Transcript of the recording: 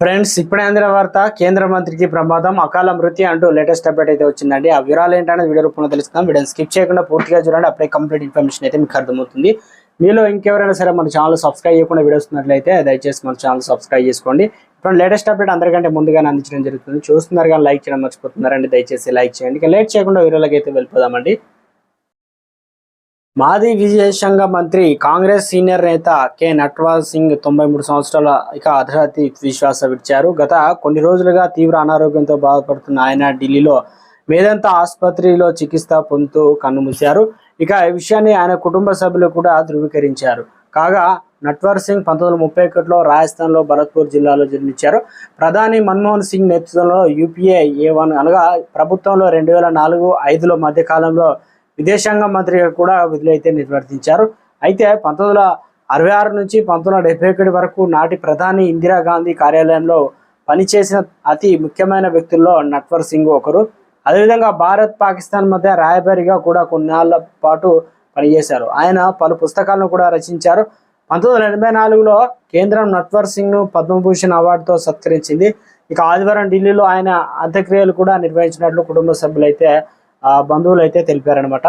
Friends ఇప్పుడే అందిన వార్త కేంద్ర మంత్రికి ప్రమాదం అకాల మృతి అంటూ లేటెస్ట్ అప్డేట్ అయితే వచ్చిందండి. ఆ వివరాలు ఏంటనేది వీడియో రూపంలో తెలుసుకుందాం. వీడియోని స్కిప్ చేయకుండా పూర్తిగా చూడండి. అప్పుడే కంప్లీట్ ఇన్ఫర్మేషన్ అయితే మీకు అర్థమవుతుంది. మీలో ఇంకెవరైనా సరే మన ఛానల్ సబ్స్క్రైబ్ చేయకుండా వీడియోస్ ఉన్నట్లయితే దయచేసి మన ఛానల్ సబ్స్క్రైబ్ చేసుకోండి. ఇప్పుడు లేటెస్ట్ అప్డేట్ అందరికంటే ముందుగానే అందించడం జరుగుతుంది. చూస్తున్నారు కానీ లైక్ చేయడం మర్చిపోతున్నారండి. దయచేసి లైక్ చేయండి. ఇక లేట్ చేయకుండా వీడియోలోకి అయితే వెళ్ళిపోదామండి. మాజీ విదేశాంగ మంత్రి కాంగ్రెస్ సీనియర్ నేత కె. నట్వాల్ సింగ్ తొంభై మూడు సంవత్సరాల ఇక అర్హతి విశ్వాస విడిచారు. గత కొన్ని రోజులుగా తీవ్ర అనారోగ్యంతో బాధపడుతున్న ఆయన ఢిల్లీలో మేదంతా ఆసుపత్రిలో చికిత్స పొందుతూ కన్నుమూశారు ఇక ఈ విషయాన్ని ఆయన కుటుంబ సభ్యులు కూడా ధృవీకరించారు. కాగా నట్వర్ సింగ్ పంతొమ్మిది వందల ముప్పై ఒకటిలో రాజస్థాన్లో భరత్పూర్ జిల్లాలో జన్మించారు. ప్రధాని మన్మోహన్ సింగ్ నేతృత్వంలో యూపీఏ ఏ వన్ అనగా ప్రభుత్వంలో రెండు వేల నాలుగు ఐదులో మధ్యకాలంలో విదేశాంగ మంత్రిగా కూడా విధులైతే నిర్వర్తించారు. అయితే పంతొమ్మిది వందల అరవై ఆరు నుంచి పంతొమ్మిది వందల ఒకటి వరకు నాటి ప్రధాని ఇందిరాగాంధీ కార్యాలయంలో పనిచేసిన అతి ముఖ్యమైన వ్యక్తుల్లో నట్వర్ సింగ్ ఒకరు. అదేవిధంగా భారత్ పాకిస్తాన్ మధ్య రాయబారిగా కూడా కొన్నాళ్ళ పాటు పనిచేశారు. ఆయన పలు పుస్తకాలను కూడా రచించారు. పంతొమ్మిది వందల ఎనభై నాలుగులో కేంద్రం నట్వర్ సింగ్ను పద్మభూషణ్ అవార్డుతో సత్కరించింది. ఇక ఆదివారం ఢిల్లీలో ఆయన అంత్యక్రియలు కూడా నిర్వహించినట్లు కుటుంబ సభ్యులైతే బంధువులు అయితే తెలిపారనమాట